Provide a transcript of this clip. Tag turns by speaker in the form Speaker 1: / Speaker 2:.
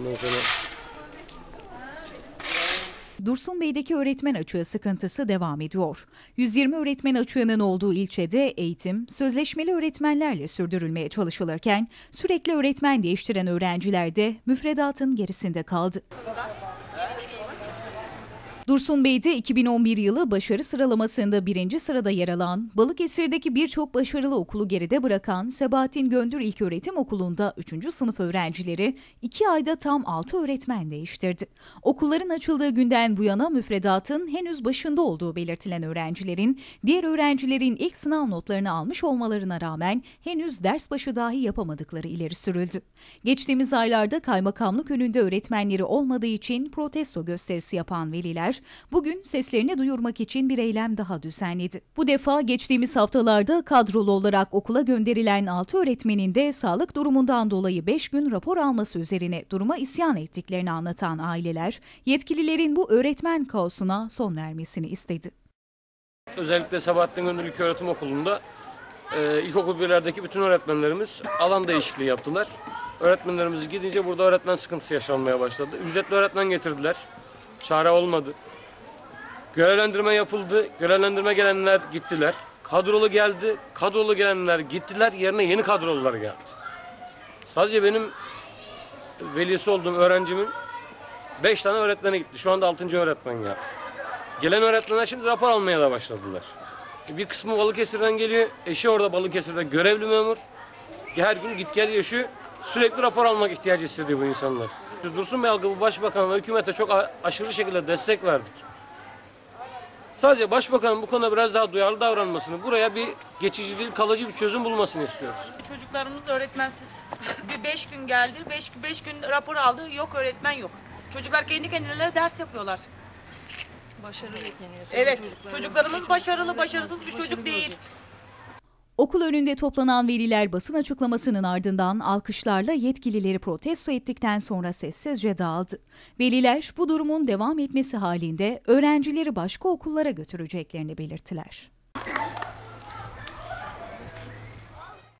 Speaker 1: Ondan sonra
Speaker 2: Dursunbey'deki öğretmen açığı sıkıntısı devam ediyor. 120 öğretmen açığının olduğu ilçede eğitim sözleşmeli öğretmenlerle sürdürülmeye çalışılırken sürekli öğretmen değiştiren öğrenciler de müfredatın gerisinde kaldı. Dursunbey'de 2011 yılı başarı sıralamasında birinci sırada yer alan, Balıkesir'deki birçok başarılı okulu geride bırakan Sebahattin Göndür İlköğretim Okulu'nda 3. sınıf öğrencileri 2 ayda tam 6 öğretmen değiştirdi. Okulların açıldığı günden bu yana müfredatın henüz başında olduğu belirtilen öğrencilerin, diğer öğrencilerin ilk sınav notlarını almış olmalarına rağmen henüz ders başı dahi yapamadıkları ileri sürüldü. Geçtiğimiz aylarda kaymakamlık önünde öğretmenleri olmadığı için protesto gösterisi yapan veliler, bugün seslerini duyurmak için bir eylem daha düzenledi. Bu defa geçtiğimiz haftalarda kadrolu olarak okula gönderilen 6 öğretmenin de sağlık durumundan dolayı 5 gün rapor alması üzerine duruma isyan ettiklerini anlatan aileler, yetkililerin bu öğretmen kaosuna son vermesini istedi.
Speaker 1: özellikle Sabahattin Gönül İlköğretim Okulu'nda e, ilkokul birlerdeki bütün öğretmenlerimiz alan değişikliği yaptılar. Öğretmenlerimiz gidince burada öğretmen sıkıntısı yaşanmaya başladı. Ücretli öğretmen getirdiler. Çare olmadı. Görevlendirme yapıldı. Görevlendirme gelenler gittiler. Kadrolu geldi. Kadrolu gelenler gittiler. Yerine yeni kadrolular geldi. Sadece benim velisi olduğum öğrencimin 5 tane öğretmene gitti. Şu anda 6. öğretmen geldi. Gelen öğretmenler şimdi rapor almaya da başladılar. Bir kısmı Balıkesir'den geliyor. Eşi orada Balıkesir'de görevli memur. Her gün git gel yaşıyor. Sürekli rapor almak ihtiyacı hissediyor bu insanlar. Dursun Bey halkı bu başbakan ve hükümete çok aşırı şekilde destek verdik. Sadece başbakanın bu konuda biraz daha duyarlı davranmasını, buraya bir geçici değil kalıcı bir çözüm bulmasını istiyoruz.
Speaker 3: Çocuklarımız öğretmensiz. Bir beş gün geldi, beş, beş gün rapor aldı, yok öğretmen yok. Çocuklar kendi kendilerine ders yapıyorlar.
Speaker 4: Başarı bekleniyor.
Speaker 3: Evet, çocuklarımız başarılı, başarısız bir çocuk değil.
Speaker 2: Okul önünde toplanan veliler basın açıklamasının ardından alkışlarla yetkilileri protesto ettikten sonra sessizce dağıldı. Veliler bu durumun devam etmesi halinde öğrencileri başka okullara götüreceklerini belirttiler.